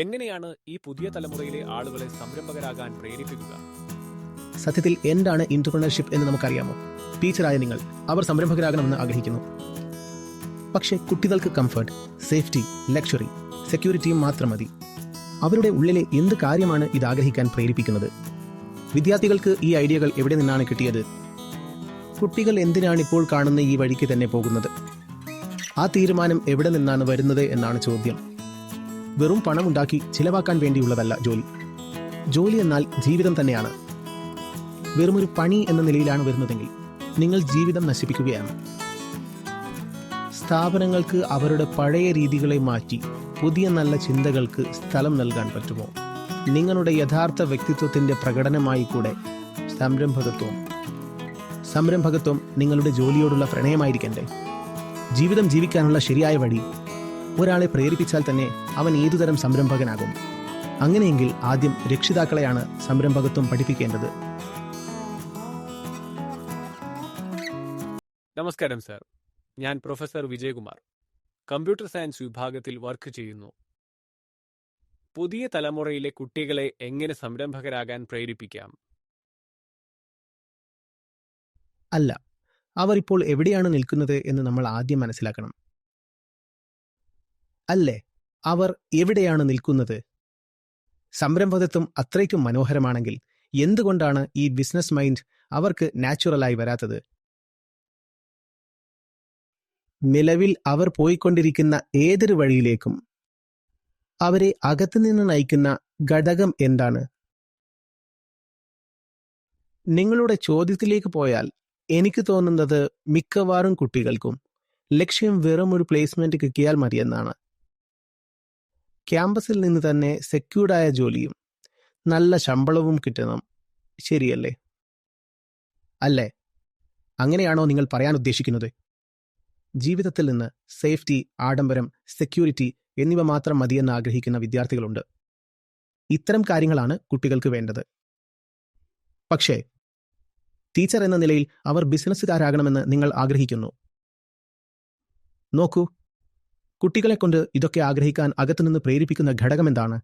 എങ്ങനെയാണ് ഈ പുതിയ തലമുറയിലെ ആളുകളെ സംരംഭകരാകാൻ പ്രേരിപ്പിക്കുക? സത്യത്തിൽ എന്താണ് ഇന്റർപ്രണർഷിപ്പ് എന്ന് നമുക്കറിയാമോ? ടീച്ചറായ നിങ്ങൾ അവർ സംരംഭകരാകണമെന്ന് ആഗ്രഹിക്കുന്നു. പക്ഷേ കുട്ടികൾക്ക് കംഫർട്ട് സേഫ്റ്റി ലക്ഷറി സെക്യൂരിറ്റിയും മാത്രം മതി. അവരുടെ ഉള്ളിലെ എന്ത് കാര്യമാണ് ഇത് ആഗ്രഹിക്കാൻ പ്രേരിപ്പിക്കുന്നത്? വിദ്യാർത്ഥികൾക്ക് ഈ ഐഡിയകൾ എവിടെ നിന്നാണ് കിട്ടിയത്? കുട്ടികൾ എന്തിനാണ് ഇപ്പോൾ കാണുന്ന ഈ വഴിക്ക് തന്നെ പോകുന്നത്? ആ തീരുമാനം എവിടെ നിന്നാണ് വരുന്നത് എന്നാണ് ചോദ്യം. വെറും പണമുണ്ടാക്കി ചിലവാക്കാൻ വേണ്ടിയുള്ളതല്ല ജോലി. ജോലി എന്നാൽ ജീവിതം തന്നെയാണ്. വെറുമൊരു പണി എന്ന നിലയിലാണ് വരുന്നതെങ്കിൽ നിങ്ങൾ ജീവിതം നശിപ്പിക്കുകയാണ്. സ്ഥാപനങ്ങൾക്ക് അവരുടെ പഴയ രീതികളെ മാറ്റി പുതിയ നല്ല ചിന്തകൾക്ക് സ്ഥലം നൽകാൻ പറ്റുമോ? നിങ്ങളുടെ യഥാർത്ഥ വ്യക്തിത്വത്തിന്റെ പ്രകടനമായി കൂടെ സംരംഭകത്വം. സംരംഭകത്വം നിങ്ങളുടെ ജോലിയോടുള്ള പ്രണയമായിരിക്കണ്ടേ? ജീവിതം ജീവിക്കാനുള്ള ശരിയായ വഴി ഒരാളെ പ്രേരിപ്പിച്ചാൽ തന്നെ അവൻ ഏതുതരം സംരംഭകനാകും. അങ്ങനെയെങ്കിൽ ആദ്യം രക്ഷിതാക്കളെയാണ് സംരംഭകത്വം പഠിപ്പിക്കേണ്ടത്. നമസ്കാരം സർ. ഞാൻ പ്രൊഫസർ വിജയകുമാർ. കമ്പ്യൂട്ടർ സയൻസ് വിഭാഗത്തിൽ വർക്ക് ചെയ്യുന്നു. പുതിയ തലമുറയിലെ കുട്ടികളെ എങ്ങനെ സംരംഭകരാകാൻ പ്രേരിപ്പിക്കാം? അല്ല. അവർ ഇപ്പോൾ എവിടെയാണ് നിൽക്കുന്നത് എന്ന് നമ്മൾ ആദ്യം മനസ്സിലാക്കണം. അല്ലേ? അവർ എവിടെയാണ് നിൽക്കുന്നത്? സംരംഭകത്വം അത്രയ്ക്കും മനോഹരമാണെങ്കിൽ എന്തുകൊണ്ടാണ് ഈ ബിസിനസ് മൈൻഡ് അവർക്ക് നാച്ചുറലായി വരാത്തത്? നിലവിൽ അവർ പോയിക്കൊണ്ടിരിക്കുന്ന ഏതൊരു വഴിയിലേക്കും അവരെ അകത്തുനിന്ന് നയിക്കുന്ന ഘടകം എന്താണ്? നിങ്ങളുടെ ചോദ്യത്തിലേക്ക് പോയാൽ എനിക്ക് തോന്നുന്നത് മിക്കവാറും കുട്ടികൾക്കും ലക്ഷ്യം വെറും ഒരു പ്ലേസ്മെന്റ് കിട്ടിയാൽ മതിയെന്നാണ്. ക്യാമ്പസിൽ നിന്ന് തന്നെ സെക്യൂർഡായ ജോലിയും നല്ല ശമ്പളവും കിട്ടണം. ശരിയല്ലേ? അല്ലേ? അങ്ങനെയാണോ നിങ്ങൾ പറയാൻ ഉദ്ദേശിക്കുന്നത്? ജീവിതത്തിൽ നിന്ന് സേഫ്റ്റി ആഡംബരം സെക്യൂരിറ്റി എന്നിവ മാത്രം മതിയെന്ന് ആഗ്രഹിക്കുന്ന വിദ്യാർത്ഥികളുണ്ട്. ഇത്തരം കാര്യങ്ങളാണ് കുട്ടികൾക്ക് വേണ്ടത്. പക്ഷേ ടീച്ചർ എന്ന നിലയിൽ അവർ ബിസിനസ്സുകാരാകണമെന്ന് നിങ്ങൾ ആഗ്രഹിക്കുന്നു. നോക്കൂ കുട്ടികളെ കൊണ്ട് ഇതൊക്കെ ആഗ്രഹിക്കാൻ അകത്തുനിന്ന് പ്രേരിപ്പിക്കുന്ന ഘടകമെന്താണ്?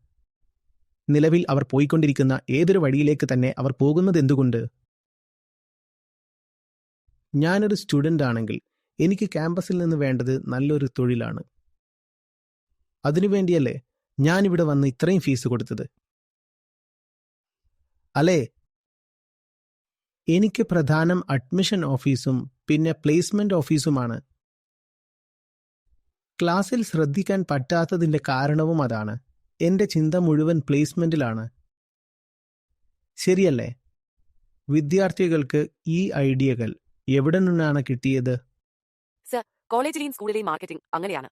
നിലവിൽ അവർ പോയിക്കൊണ്ടിരിക്കുന്ന ഏതൊരു വഴിയിലേക്ക് തന്നെ അവർ പോകുന്നത് എന്തുകൊണ്ട്? ഞാനൊരു സ്റ്റുഡന്റ് ആണെങ്കിൽ എനിക്ക് ക്യാമ്പസിൽ നിന്ന് വേണ്ടത് നല്ലൊരു തൊഴിലാണ്. അതിനുവേണ്ടിയല്ലേ ഞാനിവിടെ വന്ന് ഇത്രയും ഫീസ് കൊടുത്തത്? അല്ലേ? എനിക്ക് പ്രധാനം അഡ്മിഷൻ ഓഫീസും പിന്നെ പ്ലേസ്മെന്റ് ഓഫീസുമാണ്. ക്ലാസ്സിൽ ശ്രദ്ധിക്കാൻ പറ്റാത്തതിന്റെ കാരണവും അതാണ്. എന്റെ ചിന്ത മുഴുവൻ പ്ലേസ്മെന്റിലാണ് ശരിയല്ലേ? വിദ്യാർത്ഥികൾക്ക് ഈ ഐഡിയകൾ എവിടെ നിന്നാണ് കിട്ടിയത്? കോളേജിലെയും സ്കൂളിലെയും മാർക്കറ്റിംഗ് അങ്ങനെയാണ്.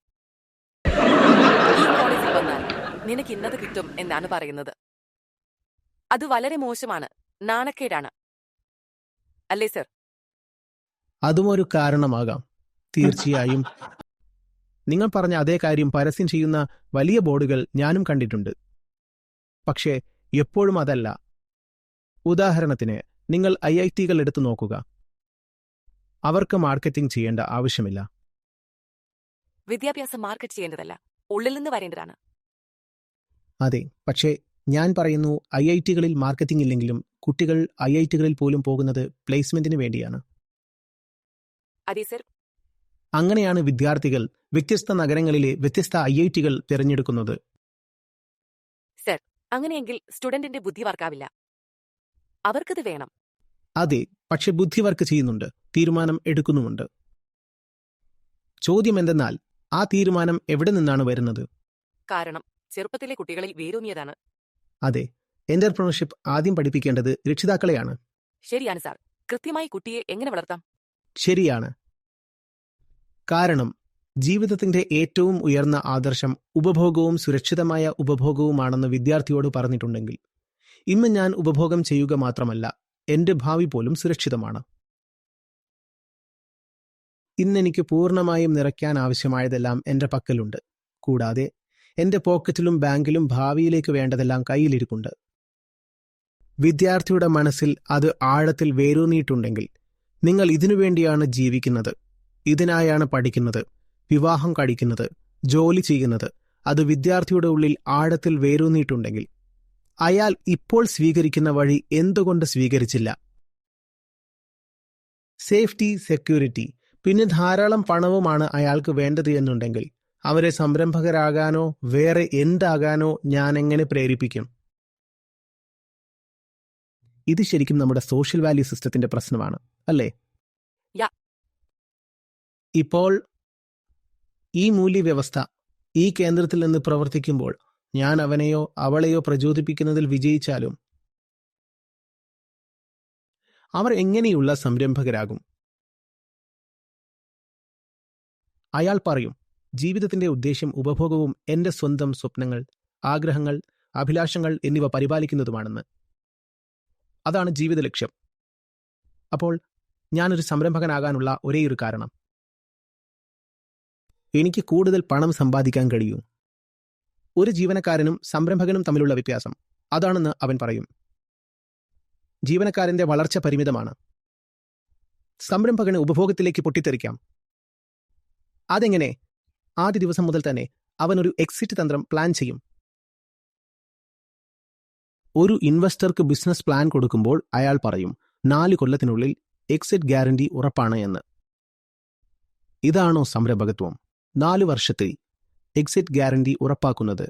ഈ കോളേജിൽ വന്നാൽ നിനക്ക് ഇന്നത് കിട്ടും എന്നാണ് പറയുന്നത്. അത് വളരെ മോശമാണ്. നാണക്കേടാണ്. അല്ലേ സർ? അതും ഒരു കാരണമാകാം. തീർച്ചയായും നിങ്ങൾ പറഞ്ഞ അതേ കാര്യം പരസ്യം ചെയ്യുന്ന വലിയ ബോർഡുകൾ ഞാനും കണ്ടിട്ടുണ്ട്. പക്ഷേ എപ്പോഴും അതല്ല. ഉദാഹരണത്തിന് നിങ്ങൾ ഐ ഐ ടികൾ എടുത്തു നോക്കുക. അവർക്ക് മാർക്കറ്റിംഗ് ചെയ്യേണ്ട ആവശ്യമില്ല. വിദ്യാഭ്യാസം മാർക്കറ്റ് ചെയ്യേണ്ടതല്ല. ഉള്ളിൽ നിന്ന് വരേണ്ടതാണ്. അതെ പക്ഷേ ഞാൻ പറയുന്നു ഐ ഐ ടികളിൽ മാർക്കറ്റിംഗ് ഇല്ലെങ്കിലും കുട്ടികൾ ഐ ഐ ടികളിൽ പോലും പോകുന്നത് പ്ലേസ്മെന്റിന് വേണ്ടിയാണ്. അതെ സർ. അങ്ങനെയാണ് വിദ്യാർത്ഥികൾ വ്യത്യസ്ത നഗരങ്ങളിലെ വ്യത്യസ്ത ഐ ഐ ടികൾ തിരഞ്ഞെടുക്കുന്നത്. സർ അങ്ങനെയെങ്കിൽ സ്റ്റുഡന്റിന്റെ ബുദ്ധി വർക്കാവില്ല. അവർക്കത് വേണം. അതെ പക്ഷെ ബുദ്ധി വർക്ക് ചെയ്യുന്നുണ്ട്. തീരുമാനം എടുക്കുന്നുമുണ്ട്. ചോദ്യം എന്തെന്നാൽ ആ തീരുമാനം എവിടെ നിന്നാണ് വരുന്നത്? കാരണം ചെറുപ്പത്തിലെ കുട്ടികളിൽ വേരൂന്നിയതാണ്. അതെ എന്റർപ്രണർഷിപ്പ് ആദ്യം പഠിപ്പിക്കേണ്ടത് രക്ഷിതാക്കളെയാണ്. ശരിയാണ് സാർ. കൃത്യമായി കുട്ടിയെ എങ്ങനെ വളർത്താം? ശരിയാണ്. കാരണം ജീവിതത്തിന്റെ ഏറ്റവും ഉയർന്ന ആദർശം ഉപഭോഗവും സുരക്ഷിതമായ ഉപഭോഗവുമാണെന്ന് വിദ്യാർത്ഥിയോട് പറഞ്ഞിട്ടുണ്ടെങ്കിൽ ഇന്ന് ഞാൻ ഉപഭോഗം ചെയ്യുക മാത്രമല്ല എന്റെ ഭാവി പോലും സുരക്ഷിതമാണ്. ഇന്നെനിക്ക് പൂർണമായും നിറയ്ക്കാൻ ആവശ്യമായതെല്ലാം എന്റെ പക്കലുണ്ട്. കൂടാതെ എന്റെ പോക്കറ്റിലും ബാങ്കിലും ഭാവിയിലേക്ക് വേണ്ടതെല്ലാം കയ്യിലിരിപ്പുണ്ട്. വിദ്യാർത്ഥിയുടെ മനസ്സിൽ അത് ആഴത്തിൽ വേരൂന്നിയിട്ടുണ്ടെങ്കിൽ നിങ്ങൾ ഇതിനുവേണ്ടിയാണ് ജീവിക്കുന്നത്. ഇതിനായാണ് പഠിക്കുന്നത്. വിവാഹം കഴിക്കുന്നത് ജോലി ചെയ്യുന്നത് അത് വിദ്യാർത്ഥിയുടെ ഉള്ളിൽ ആഴത്തിൽ വേരൂന്നിയിട്ടുണ്ടെങ്കിൽ അയാൾ ഇപ്പോൾ സ്വീകരിക്കുന്ന വഴി എന്തുകൊണ്ട് സ്വീകരിച്ചില്ല? Safety security. പിന്നെ ധാരാളം പണവുമാണ് അയാൾക്ക് വേണ്ടത് എന്നുണ്ടെങ്കിൽ അവരെ സംരംഭകരാകാനോ വേറെ എന്താകാനോ ഞാൻ എങ്ങനെ പ്രേരിപ്പിക്കും? ഇത് ശരിക്കും നമ്മുടെ സോഷ്യൽ വാല്യൂ സിസ്റ്റത്തിന്റെ പ്രശ്നമാണ് അല്ലേ. ഇപ്പോൾ ഈ മൂല്യവ്യവസ്ഥ ഈ കേന്ദ്രത്തിൽ നിന്ന് പ്രവർത്തിക്കുമ്പോൾ ഞാൻ അവനെയോ അവളെയോ പ്രചോദിപ്പിക്കുന്നതിൽ വിജയിച്ചാലും അവർ എങ്ങനെയുള്ള സംരംഭകരാകും? അയാൾ പറയും ജീവിതത്തിന്റെ ഉദ്ദേശ്യം ഉപഭോഗവും എന്റെ സ്വന്തം സ്വപ്നങ്ങൾ ആഗ്രഹങ്ങൾ അഭിലാഷങ്ങൾ എന്നിവ പരിപാലിക്കുന്നതുമാണെന്ന്. അതാണ് ജീവിത ലക്ഷ്യം അപ്പോൾ ഞാനൊരു സംരംഭകനാകാനുള്ള ഒരേയൊരു കാരണം. എനിക്ക് കൂടുതൽ പണം സമ്പാദിക്കാൻ കഴിയൂ. ഒരു ജീവനക്കാരനും സംരംഭകനും തമ്മിലുള്ള വ്യത്യാസം. അതാണെന്ന് അവൻ പറയും. ജീവനക്കാരന്റെ വളർച്ച പരിമിതമാണ്. സംരംഭകന് ഉപഭോഗത്തിലേക്ക് പൊട്ടിത്തെറിക്കാം. അതെങ്ങനെ? ആദ്യ ദിവസം മുതൽ തന്നെ അവൻ ഒരു എക്സിറ്റ് തന്ത്രം പ്ലാൻ ചെയ്യും. ഒരു ഇൻവെസ്റ്റർക്ക് ബിസിനസ് പ്ലാൻ കൊടുക്കുമ്പോൾ അയാൾ പറയും നാല് കൊല്ലത്തിനുള്ളിൽ എക്സിറ്റ് ഗ്യാരണ്ടി ഉറപ്പാണ് എന്ന്. ഇതാണോ സംരംഭകത്വം? നാല് വർഷത്തെ എക്സിറ്റ് ഗ്യാരണ്ടി ഉറപ്പാക്കുന്നത്.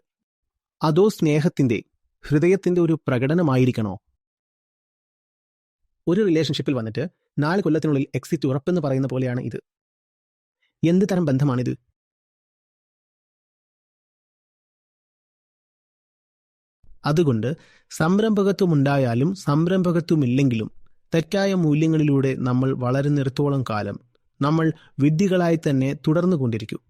അതോ സ്നേഹത്തിന്റെ ഹൃദയത്തിന്റെ ഒരു പ്രകടനമായിരിക്കണോ? ഒരു റിലേഷൻഷിപ്പിൽ വന്നിട്ട് നാല് കൊല്ലത്തിനുള്ളിൽ എക്സിറ്റ് ഉറപ്പെന്ന് പറയുന്ന പോലെയാണ് ഇത്. എന്ത് തരം ബന്ധമാണിത്? അതുകൊണ്ട് സംരംഭകത്വമുണ്ടായാലും സംരംഭകത്വമില്ലെങ്കിലും തെറ്റായ മൂല്യങ്ങളിലൂടെ നമ്മൾ വളരുന്നിടത്തോളം കാലം നമ്മൾ വിദ്യകളായി തന്നെ തുടർന്നുകൊണ്ടിരിക്കും.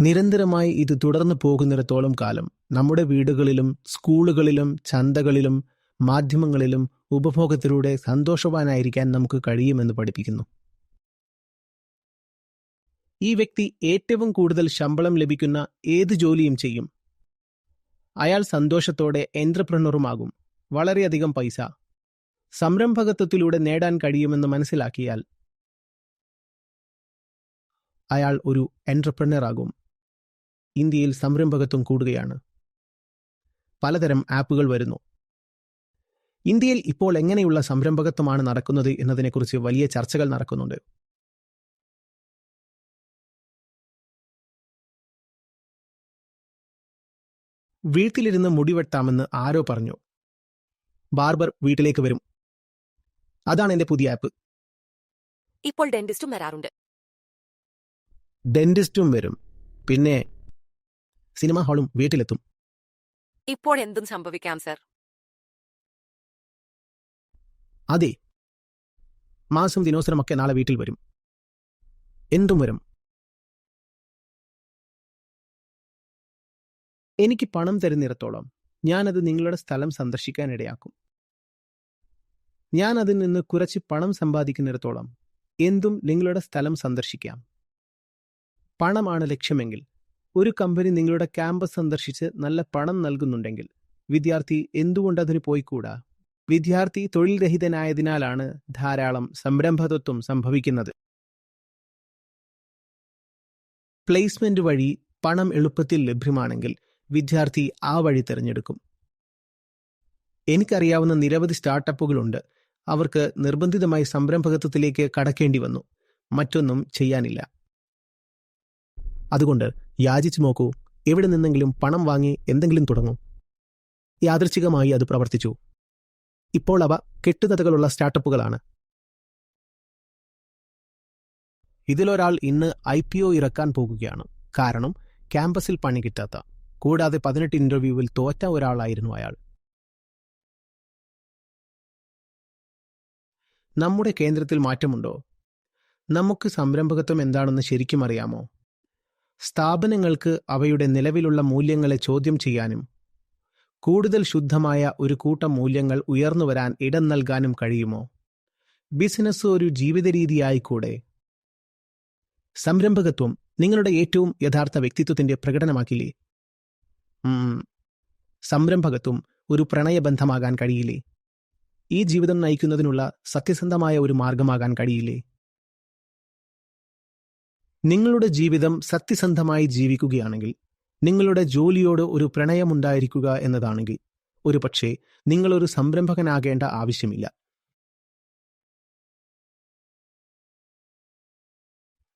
നിരന്തരമായി ഇത് തുടർന്നു പോകുന്നിടത്തോളം കാലം നമ്മുടെ വീടുകളിലും സ്കൂളുകളിലും ചന്തകളിലും മാധ്യമങ്ങളിലും ഉപഭോഗത്തിലൂടെ സന്തോഷവാനായിരിക്കാൻ നമുക്ക് കഴിയുമെന്ന് പഠിപ്പിക്കുന്നു. ഈ വ്യക്തി ഏറ്റവും കൂടുതൽ ശമ്പളം ലഭിക്കുന്ന ഏത് ജോലിയും ചെയ്യും? അയാൾ സന്തോഷത്തോടെ എന്റർപ്രണറുമാകും. വളരെയധികം പൈസ. സംരംഭകത്വത്തിലൂടെ നേടാൻ കഴിയുമെന്ന് മനസ്സിലാക്കിയാൽ അയാൾ ഒരു എന്റർപ്രണർ ആകും ഇന്ത്യയിൽ സംരംഭകത്വം കൂടുകയാണ്. പലതരം ആപ്പുകൾ വരുന്നു. ഇന്ത്യയിൽ ഇപ്പോൾ എങ്ങനെയുള്ള സംരംഭകത്വമാണ് നടക്കുന്നത് എന്നതിനെക്കുറിച്ച് വലിയ ചർച്ചകൾ നടക്കുന്നുണ്ട്. വീട്ടിലിരുന്ന് മുടിവെട്ടാമെന്ന് ആരോ പറഞ്ഞു. ബാർബർ വീട്ടിലേക്ക് വരും. അതാണ് എന്റെ പുതിയ ആപ്പ്. ഇപ്പോൾ ഡെന്റിസ്റ്റും വരാറുണ്ട്. ഡെന്റിസ്റ്റും വരും. പിന്നെ സിനിമാ ഹാളും വീട്ടിലെത്തും. ഇപ്പോൾ എന്തും സംഭവിക്കാം സർ. അതെ. മാസം ദിനോസരമൊക്കെ നാളെ വീട്ടിൽ വരും. എന്തും വരും. എനിക്ക് പണം തരുന്നിടത്തോളം ഞാനത് നിങ്ങളുടെ സ്ഥലം സന്ദർശിക്കാനിടയാക്കും. ഞാൻ അതിൽ നിന്ന് കുറച്ച് പണം സമ്പാദിക്കുന്നിടത്തോളം എന്തും നിങ്ങളുടെ സ്ഥലം സന്ദർശിക്കാം. പണമാണ് ലക്ഷ്യമെങ്കിൽ ഒരു കമ്പനി നിങ്ങളുടെ ക്യാമ്പസ് സന്ദർശിച്ച് നല്ല പണം നൽകുന്നുണ്ടെങ്കിൽ വിദ്യാർത്ഥി എന്തുകൊണ്ട് അതിന് പോയിക്കൂടാ? വിദ്യാർത്ഥി തൊഴിൽ രഹിതനായതിനാലാണ് ധാരാളം സംരംഭകത്വം സംഭവിക്കുന്നത്. പ്ലേസ്മെന്റ് വഴി പണം എളുപ്പത്തിൽ ലഭ്യമാണെങ്കിൽ വിദ്യാർത്ഥി ആ വഴി തിരഞ്ഞെടുക്കും. എനിക്കറിയാവുന്ന നിരവധി സ്റ്റാർട്ടപ്പുകളുണ്ട്. അവർക്ക് നിർബന്ധിതമായി സംരംഭകത്വത്തിലേക്ക് കടക്കേണ്ടി വന്നു. മറ്റൊന്നും ചെയ്യാനില്ല. അതുകൊണ്ട് യാചിച്ചു നോക്കൂ. എവിടെ നിന്നെങ്കിലും പണം വാങ്ങി എന്തെങ്കിലും തുടങ്ങും. യാദൃച്ഛികമായി അത് പ്രവർത്തിച്ചു. ഇപ്പോൾ അവ കെട്ടുകഥകളുള്ള സ്റ്റാർട്ടപ്പുകളാണ്. ഇതിലൊരാൾ ഇന്ന് ഐ പി ഒ ഇറക്കാൻ പോകുകയാണ്. കാരണം ക്യാമ്പസിൽ പണി കിട്ടാത്ത കൂടാതെ പതിനെട്ട് ഇന്റർവ്യൂവിൽ തോറ്റ ഒരാളായിരുന്നു അയാൾ. നമ്മുടെ കേന്ദ്രത്തിൽ മാറ്റമുണ്ടോ? നമുക്ക് സംരംഭകത്വം എന്താണെന്ന് ശരിക്കും അറിയാമോ? സ്ഥാപനങ്ങൾക്ക് അവയുടെ നിലവിലുള്ള മൂല്യങ്ങളെ ചോദ്യം ചെയ്യാനും കൂടുതൽ ശുദ്ധമായ ഒരു കൂട്ടം മൂല്യങ്ങൾ ഉയർന്നു വരാൻ ഇടം നൽകാനും കഴിയുമോ? ബിസിനസ് ഒരു ജീവിത രീതിയായിക്കൂടെ സംരംഭകത്വം നിങ്ങളുടെ ഏറ്റവും യഥാർത്ഥ വ്യക്തിത്വത്തിന്റെ പ്രകടനമാക്കില്ലേ? സംരംഭകത്വം ഒരു പ്രണയബന്ധമാകാൻ കഴിയില്ലേ? ഈ ജീവിതം നയിക്കുന്നതിനുള്ള സത്യസന്ധമായ ഒരു മാർഗമാകാൻ കഴിയില്ലേ? നിങ്ങളുടെ ജീവിതം സത്യസന്ധമായി ജീവിക്കുകയാണെങ്കിൽ നിങ്ങളുടെ ജോലിയോട് ഒരു പ്രണയമുണ്ടായിരിക്കുക എന്നതാണെങ്കിൽ ഒരു പക്ഷേ നിങ്ങളൊരു സംരംഭകനാകേണ്ട ആവശ്യമില്ല.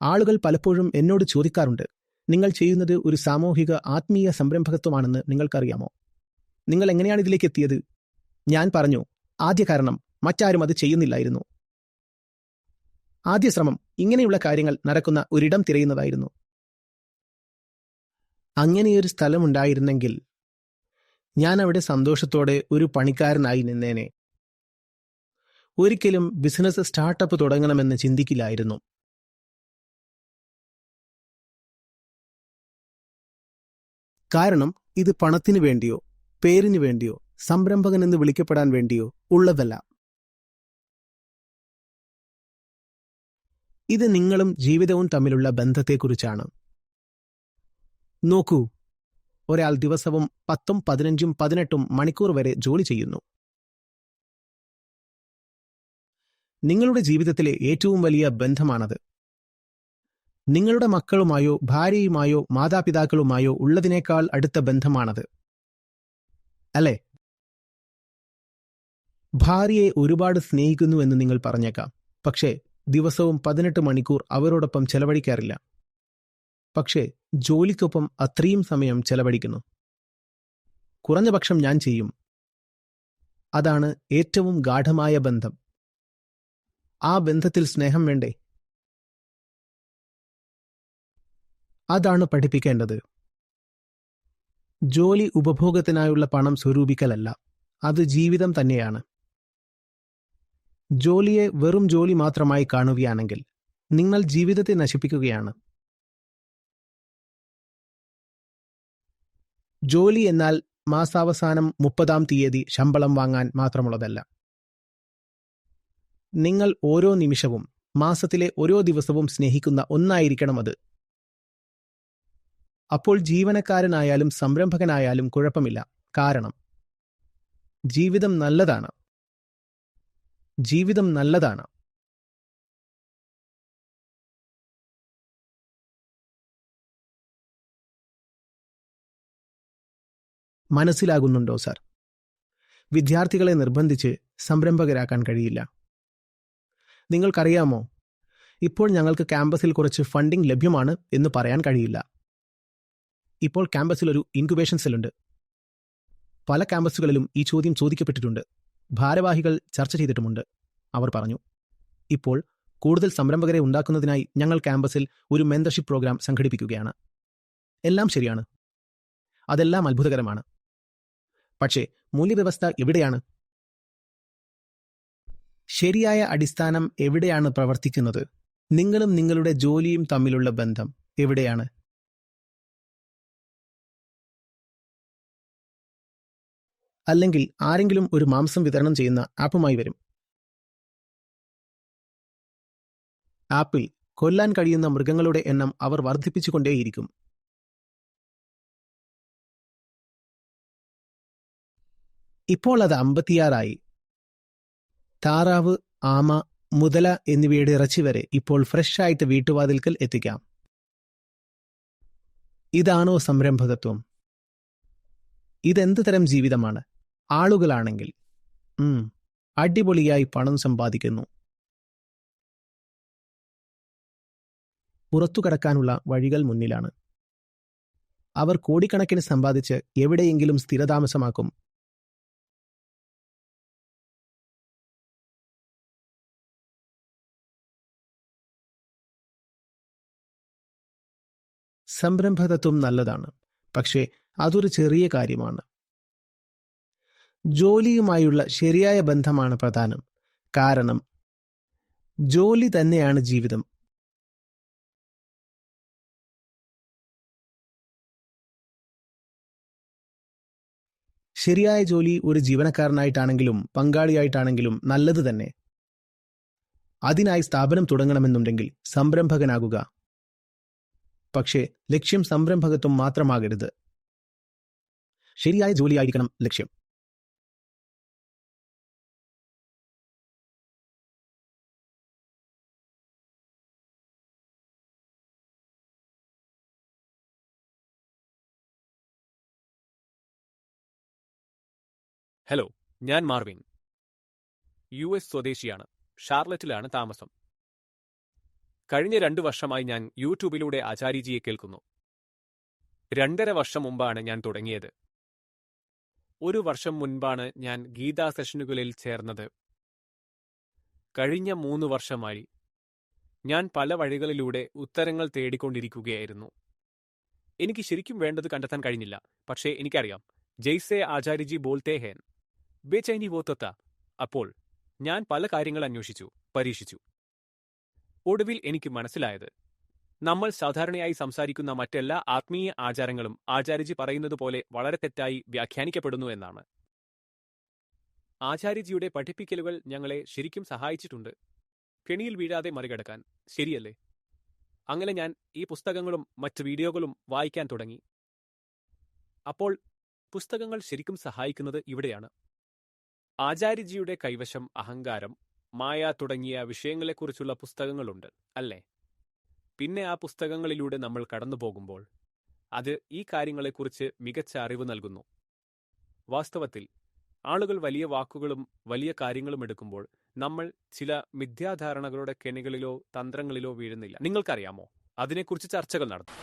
ആളുകൾ പലപ്പോഴും എന്നോട് ചോദിക്കാറുണ്ട് നിങ്ങൾ ചെയ്യുന്നത് ഒരു സാമൂഹിക ആത്മീയ സംരംഭകത്വമാണെന്ന് നിങ്ങൾക്കറിയാമോ? നിങ്ങൾ എങ്ങനെയാണ് ഇതിലേക്ക് എത്തിയത് ഞാൻ പറഞ്ഞു ആദ്യ കാരണം മറ്റാരും അത് ചെയ്യുന്നില്ലായിരുന്നു. ആദ്യ ശ്രമം ഇങ്ങനെയുള്ള കാര്യങ്ങൾ നടക്കുന്ന ഒരിടം തിരയുന്നതായിരുന്നു. അങ്ങനെയൊരു സ്ഥലമുണ്ടായിരുന്നെങ്കിൽ ഞാൻ അവിടെ സന്തോഷത്തോടെ ഒരു പണിക്കാരനായി നിന്നേനെ. ഒരിക്കലും ബിസിനസ് സ്റ്റാർട്ടപ്പ് തുടങ്ങണമെന്ന് ചിന്തിക്കില്ലായിരുന്നു. കാരണം ഇത് പണത്തിനു വേണ്ടിയോ പേരിനു വേണ്ടിയോ സംരംഭകൻ എന്ന് വിളിക്കപ്പെടാൻ വേണ്ടിയോ ഉള്ളതല്ല. ഇത് നിങ്ങളും ജീവിതവും തമ്മിലുള്ള ബന്ധത്തെക്കുറിച്ചാണ്. നോക്കൂ ഒരാൾ ദിവസവും പത്തും പതിനഞ്ചും പതിനെട്ടും മണിക്കൂർ വരെ ജോലി ചെയ്യുന്നു. നിങ്ങളുടെ ജീവിതത്തിലെ ഏറ്റവും വലിയ ബന്ധമാണത്. നിങ്ങളുടെ മക്കളുമായോ ഭാര്യയുമായോ മാതാപിതാക്കളുമായോ ഉള്ളതിനേക്കാൾ അടുത്ത ബന്ധമാണത്. അല്ലേ? ഭാര്യയെ ഒരുപാട് സ്നേഹിക്കുന്നു എന്ന് നിങ്ങൾ പറഞ്ഞേക്കാം. പക്ഷേ ദിവസവും പതിനെട്ട് മണിക്കൂർ അവരോടൊപ്പം ചെലവഴിക്കാറില്ല. പക്ഷേ ജോലിക്കൊപ്പം അത്രയും സമയം ചെലവഴിക്കുന്നു. കുറഞ്ഞ പക്ഷം ഞാൻ ചെയ്യും. അതാണ് ഏറ്റവും ഗാഠമായ ബന്ധം. ആ ബന്ധത്തിൽ സ്നേഹം വേണ്ടേ? അതാണ് പഠിപ്പിക്കേണ്ടത്. ജോലി ഉപഭോഗത്തിനായുള്ള പണം സ്വരൂപിക്കലല്ല. അത് ജീവിതം തന്നെയാണ്. ജോലിയെ വെറും ജോലി മാത്രമായി കാണുകയാണെങ്കിൽ നിങ്ങൾ ജീവിതത്തെ നശിപ്പിക്കുകയാണ്. ജോലി എന്നാൽ മാസാവസാനം മുപ്പതാം തീയതി ശമ്പളം വാങ്ങാൻ മാത്രമുള്ളതല്ല. നിങ്ങൾ ഓരോ നിമിഷവും മാസത്തിലെ ഓരോ ദിവസവും സ്നേഹിക്കുന്ന ഒന്നായിരിക്കണം അത്. അപ്പോൾ ജീവനക്കാരനായാലും സംരംഭകനായാലും കുഴപ്പമില്ല. കാരണം ജീവിതം നല്ലതാണ്. ജീവിതം നല്ലതാണ്. മനസ്സിലാകുന്നുണ്ടോ സാർ? വിദ്യാർത്ഥികളെ നിർബന്ധിച്ച് സംരംഭകരാക്കാൻ കഴിയില്ല. നിങ്ങൾക്കറിയാമോ ഇപ്പോൾ ഞങ്ങൾക്ക് ക്യാമ്പസിൽ കുറച്ച് ഫണ്ടിംഗ് ലഭ്യമാണ് എന്ന് പറയാൻ കഴിയില്ല. ഇപ്പോൾ ക്യാമ്പസിൽ ഒരു ഇൻക്യുബേഷൻ സെല്ലുണ്ട്. പല ക്യാമ്പസുകളിലും ഈ ചോദ്യം ചോദിക്കപ്പെട്ടിട്ടുണ്ട്. ഭാരവാഹികൾ ചർച്ച ചെയ്തിട്ടുമുണ്ട് അവർ പറഞ്ഞു. ഇപ്പോൾ കൂടുതൽ സംരംഭകരെ ഉണ്ടാക്കുന്നതിനായി ഞങ്ങൾ ക്യാമ്പസിൽ ഒരു മെന്റർഷിപ്പ് പ്രോഗ്രാം സംഘടിപ്പിക്കുകയാണ്. എല്ലാം ശരിയാണ്. അതെല്ലാം അത്ഭുതകരമാണ്. പക്ഷേ മൂല്യവ്യവസ്ഥ എവിടെയാണ്? ശരിയായ അടിസ്ഥാനം എവിടെയാണ് പ്രവർത്തിക്കുന്നത്? നിങ്ങളും നിങ്ങളുടെ ജോലിയും തമ്മിലുള്ള ബന്ധം എവിടെയാണ്? അല്ലെങ്കിൽ ആരെങ്കിലും ഒരു മാംസം വിതരണം ചെയ്യുന്ന ആപ്പുമായി വരും. ആപ്പിൽ കൊല്ലാൻ കഴിയുന്ന മൃഗങ്ങളുടെ എണ്ണം അവർ വർദ്ധിപ്പിച്ചുകൊണ്ടേയിരിക്കും. ഇപ്പോൾ അത് അമ്പത്തിയാറായി. താറാവ് ആമ മുതല എന്നിവയുടെ ഇറച്ചി വരെ ഇപ്പോൾ ഫ്രഷ് ആയിട്ട് വീട്ടുവാതിൽക്കൽ എത്തിക്കാം. ഇതാണോ സംരംഭകത്വം? ഇതെന്ത് തരം ജീവിതമാണ്? ആളുകളാണെങ്കിൽ അടിപൊളിയായി പണം സമ്പാദിക്കുന്നു. പുറത്തു കടക്കാനുള്ള വഴികൾ മുന്നിലാണ്. അവർ കോടിക്കണക്കിന് സമ്പാദിച്ച് എവിടെയെങ്കിലും സ്ഥിരതാമസമാക്കും. സംരംഭകത്വം നല്ലതാണ്. പക്ഷേ അതൊരു ചെറിയ കാര്യമാണ്. ജോലിയുമായുള്ള ശരിയായ ബന്ധമാണ് പ്രധാനം. കാരണം ജോലി തന്നെയാണ് ജീവിതം. ശരിയായ ജോലി ഒരു ജീവനക്കാരനായിട്ടാണെങ്കിലും പങ്കാളിയായിട്ടാണെങ്കിലും നല്ലത് തന്നെ. അതിനായി സ്ഥാപനം തുടങ്ങണമെന്നുണ്ടെങ്കിൽ സംരംഭകനാകുക. പക്ഷേ ലക്ഷ്യം സംരംഭകത്വം മാത്രമാകരുത്. ശരിയായ ജോലിയായിരിക്കണം ലക്ഷ്യം. ഹലോ ഞാൻ മാർവിൻ. യു എസ് സ്വദേശിയാണ്. ഷാർലറ്റിലാണ് താമസം. കഴിഞ്ഞ രണ്ടു വർഷമായി ഞാൻ യൂട്യൂബിലൂടെ ആചാര്യജിയെ കേൾക്കുന്നു. രണ്ടര വർഷം മുമ്പാണ് ഞാൻ തുടങ്ങിയത്. ഒരു വർഷം മുൻപാണ് ഞാൻ ഗീതാ സെഷനുകളിൽ ചേർന്നത്. കഴിഞ്ഞ മൂന്ന് വർഷമായി ഞാൻ പല വഴികളിലൂടെ ഉത്തരങ്ങൾ തേടിക്കൊണ്ടിരിക്കുകയായിരുന്നു. എനിക്ക് ശരിക്കും വേണ്ടത് കണ്ടെത്താൻ കഴിഞ്ഞില്ല. പക്ഷേ എനിക്കറിയാം. ജയ്സെ ആചാര്യജി ബോൾത്തേ ഹേൻ. ബേചൈനി വോത്തത്ത. അപ്പോൾ ഞാൻ പല കാര്യങ്ങൾ അന്വേഷിച്ചു പരീക്ഷിച്ചു. ഒടുവിൽ എനിക്ക് മനസ്സിലായത് നമ്മൾ സാധാരണയായി സംസാരിക്കുന്ന മറ്റെല്ലാ ആത്മീയ ആചാരങ്ങളും ആചാര്യജി പറയുന്നത് പോലെ വളരെ തെറ്റായി വ്യാഖ്യാനിക്കപ്പെടുന്നു എന്നാണ്. ആചാര്യജിയുടെ പഠിപ്പിക്കലുകൾ ഞങ്ങളെ ശരിക്കും സഹായിച്ചിട്ടുണ്ട്. കെണിയിൽ വീഴാതെ മറികടക്കാൻ. ശരിയല്ലേ? അങ്ങനെ ഞാൻ ഈ പുസ്തകങ്ങളും മറ്റ് വീഡിയോകളും വായിക്കാൻ തുടങ്ങി. അപ്പോൾ പുസ്തകങ്ങൾ ശരിക്കും സഹായിക്കുന്നത് ഇവിടെയാണ്. ആചാര്യജിയുടെ കൈവശം അഹങ്കാരം മായ തുടങ്ങിയ വിഷയങ്ങളെക്കുറിച്ചുള്ള പുസ്തകങ്ങളുണ്ട് അല്ലേ? പിന്നെ ആ പുസ്തകങ്ങളിലൂടെ നമ്മൾ കടന്നു പോകുമ്പോൾ അത് ഈ കാര്യങ്ങളെക്കുറിച്ച് മികച്ച അറിവ് നൽകുന്നു. വാസ്തവത്തിൽ ആളുകൾ വലിയ വാക്കുകളും വലിയ കാര്യങ്ങളും എടുക്കുമ്പോൾ നമ്മൾ ചില മിഥ്യാധാരണകളുടെ കെണികളിലോ തന്ത്രങ്ങളിലോ വീഴുന്നില്ല. നിങ്ങൾക്കറിയാമോ? അതിനെക്കുറിച്ച് ചർച്ചകൾ നടത്തും.